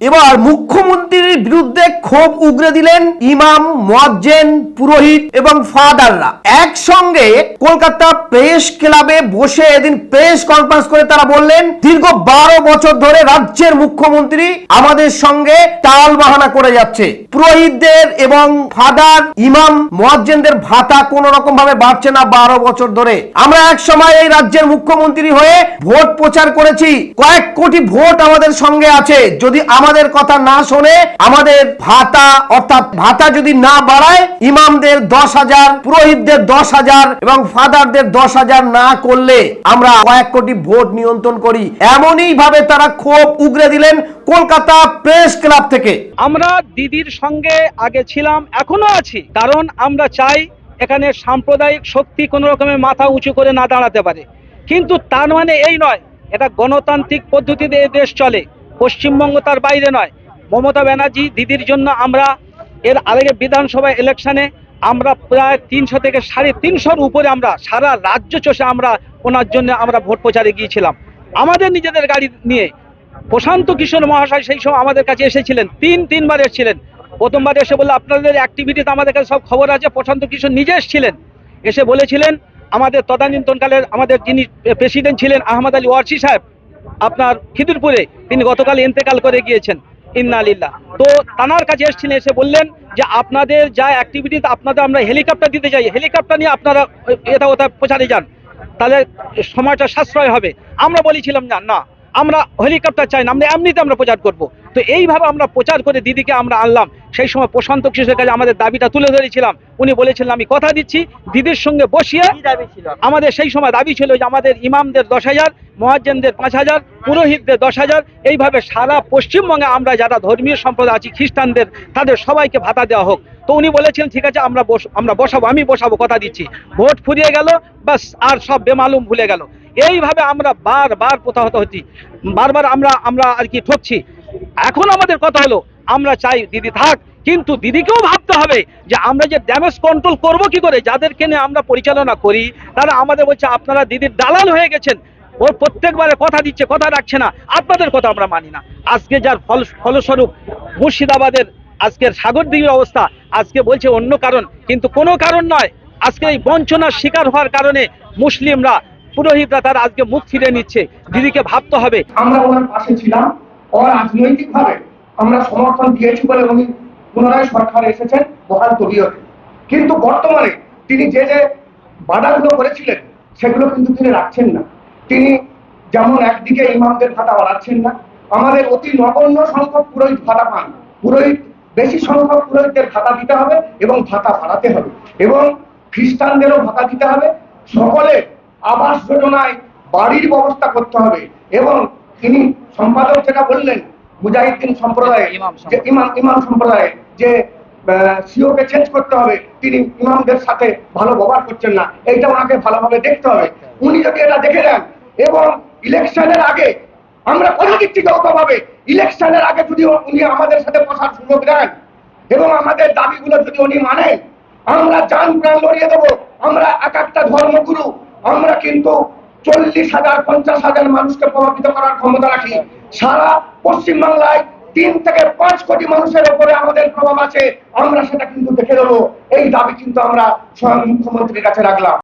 এবার মুখ্যমন্ত্রীর বিরুদ্ধে ক্ষোভ উগরে দিলেন ইমাম, মোয়াজ্জেন, পুরোহিত এবং ফাদাররা। একসঙ্গে কলকাতা প্রেস ক্লাবে বসে এদিন প্রেস কনফারেন্স করে তারা বললেন, দীর্ঘ বারো বছর ধরে রাজ্যের মুখ্যমন্ত্রী আমাদের সঙ্গে টাল বাহানা করে যাচ্ছে। পুরোহিতদের এবং ফাদার, ইমাম, মোয়াজ্জেনদের ভাতা কোন রকম ভাবে বাড়ছে না বারো বছর ধরে। আমরা এক সময় এই রাজ্যের মুখ্যমন্ত্রী হয়ে ভোট প্রচার করেছি। কয়েক কোটি ভোট আমাদের সঙ্গে আছে। যদি আমাদের কথা না শোনে আমাদের ভাতা, অর্থাৎ ভাতা যদি না বাড়ায়, ইমামদের দশ হাজার, পুরোহিতদের দশ হাজার এবং ফাদারদের দশ হাজার না করলে আমরা কয়েক কোটি ভোট নিয়ন্ত্রণ করি। এমনই ভাবে তারা ক্ষোভ উগরে দিলেন কলকাতা প্রেস ক্লাব থেকে। আমরা দিদির সঙ্গে আগে ছিলাম, এখনও আছি। কারণ আমরা চাই এখানে সাম্প্রদায়িক শক্তি কোনো রকমের মাথা উঁচু করে না দাঁড়াতে পারে। কিন্তু তার মানে এই নয়, এটা গণতান্ত্রিক পদ্ধতিতে দেশ চলে। পশ্চিমবঙ্গ তার বাইরে নয়। মমতা ব্যানার্জি দিদির জন্য আমরা এর আগে বিধানসভা ইলেকশনে আমরা প্রায় তিনশো থেকে সাড়ে তিনশোর উপরে আমরা সারা রাজ্য চষে আমরা ওনার জন্য আমরা ভোট প্রচারে গিয়েছিলাম। আমাদের নিজেদের গাড়ি নিয়ে প্রশান্ত কিশোর মহাশয় সেই সময় আমাদের কাছে এসেছিলেন, তিন তিনবার এসেছিলেন। প্রথমবার এসে বলল, আপনাদের অ্যাক্টিভিটিতে আমাদের কাছে সব খবর আছে। প্রশান্ত কিশোর নিজে এসেছিলেন। এসে বলেছিলেন, আমাদের তদানীন্তনকালের আমাদের যিনি প্রেসিডেন্ট ছিলেন আহমদ আলী ওয়ারসি সাহেব আপনার খিদিরপুরে তিনি গতকাল ইন্তেকাল করে গিয়েছেন, ইন্না আলিল্লাহ তো তানার কাছে এসেছিলেন, এসে বললেন যে আপনাদের যা অ্যাক্টিভিটিস আপনাদের আমরা হেলিকপ্টার দিতে চাই। হেলিকপ্টার নিয়ে আপনারা এটা ওটা প্রচারে যান। তাহলে সময়টা সাশ্রয় হবে। আমরা বলেছিলাম, না না, আমরা হেলিকপ্টার চাই না, আমরা এমনিতে আমরা প্রচার করব। তো এইভাবে আমরা প্রচার করে দিদিকে আমরা আনলাম। সেই সময় প্রশান্ত কিশোরের কাছে আমাদের দাবিটা তুলে ধরেছিলাম। উনি বলেছিলেন আমি কথা দিচ্ছি দিদির সঙ্গে বসিয়ে আমাদের সেই সময় দাবি ছিল যে আমাদের ইমামদের দশ হাজার মহাজ্জেনদের পাঁচ হাজার পুরোহিতদের দশ হাজার এইভাবে সারা পশ্চিমবঙ্গে আমরা যারা ধর্মীয় সম্প্রদায় আছি খ্রিস্টানদের তাদের সবাইকে ভাতা দেওয়া হোক। তো উনি বলেছিলেন ঠিক আছে আমরা বস আমরা বসাবো আমি বসাবো কথা দিচ্ছি। ভোট ফুরিয়ে গেল বাস আর সব বেমালুম ভুলে গেল। এইভাবে আমরা বারবার প্রতাহত হচ্ছি। বারবার আমরা আমরা আর কি ঠকছি। এখন আমাদের কথা হলো, আমরা চাই দিদি থাক, কিন্তু দিদিকেও ভাবতে হবে যে আমরা যে ড্যামেজ কন্ট্রোল করব কি করে, যাদেরকে নিয়ে আমরা পরিচালনা করি, তারা আমাদের বলছে আপনারা দিদির দালাল হয়ে গেছেন। ও প্রত্যেকবারে কথা দিচ্ছে, কথা রাখছে না, আপনাদের কথা আমরা মানি না। আজকে যার ফল, ফলস্বরূপ মুর্শিদাবাদের আজকের সাগরদ্বীপের অবস্থা, আজকে বলছে অন্য কারণ, কিন্তু কোনো কারণ নয়। আজকে এই বঞ্চনার শিকার হওয়ার কারণে মুসলিমরা, পুরোহিতরা তারা আজকে মুখ ফিরে নিচ্ছে। দিদিকে ভাবতে হবে। আমরা ওনার পাশে ছিলাম। অরাজনৈতিক ভাবে আমরা সমর্থন দিয়েছি বলে উনি পুনরায় সরকার এসেছেন মহান তবিয়তে। কিন্তু বর্তমানে তিনি যে যে বাধাগুলো করেছিলেন, সেগুলো কিন্তু তিনি রাখছেন না। তিনি যেমন একদিকে ইমামদের ভাতা বাড়াচ্ছেন না, আমাদের অতি নগণ্য সংখ্যক পুরোহিত ভাতা পান। পুরোহিত, বেশি সংখ্যক পুরোহিতদের ভাতা দিতে হবে এবং ভাতা বাড়াতে হবে। এবং খ্রিস্টানদেরও ভাতা দিতে হবে। সকলে আবাস যোজনায় বাড়ির ব্যবস্থা করতে হবে এবং তিনি সম্পাদক যেটা বললেন মুজাহিদ্দিন সম্প্রদায়ে যে ইমাম ইমাম সম্প্রদায়ে যে সিওকে চেঞ্জ করতে হবে তিনি ইমামদের সাথে ভালো ব্যবহার করছেন না এইটা ওনাকে ভালোভাবে দেখতে হবে। উনি যদি এটা দেখে নেন এবং ইলেকশনের আগে আমরা কথা দিচ্ছি যৌথভাবে ইলেকশনের আগে যদি উনি আমাদের সাথে বসার সুযোগ দেন এবং আমাদের দাবিগুলো যদি উনি মানেন আমরা জান প্রাণ লড়িয়ে দেবো আমরা এক একটা ধর্মগুরু আমরা কিন্তু চল্লিশ হাজার, পঞ্চাশ হাজার মানুষকে প্রভাবিত করার ক্ষমতা রাখি। সারা পশ্চিমবাংলায় তিন থেকে পাঁচ কোটি মানুষের উপরে আমাদের প্রভাব আছে, আমরা সেটা কিন্তু দেখে দেবো এই দাবি কিন্তু আমরা স্বয়ং মুখ্যমন্ত্রীর কাছে রাখলাম।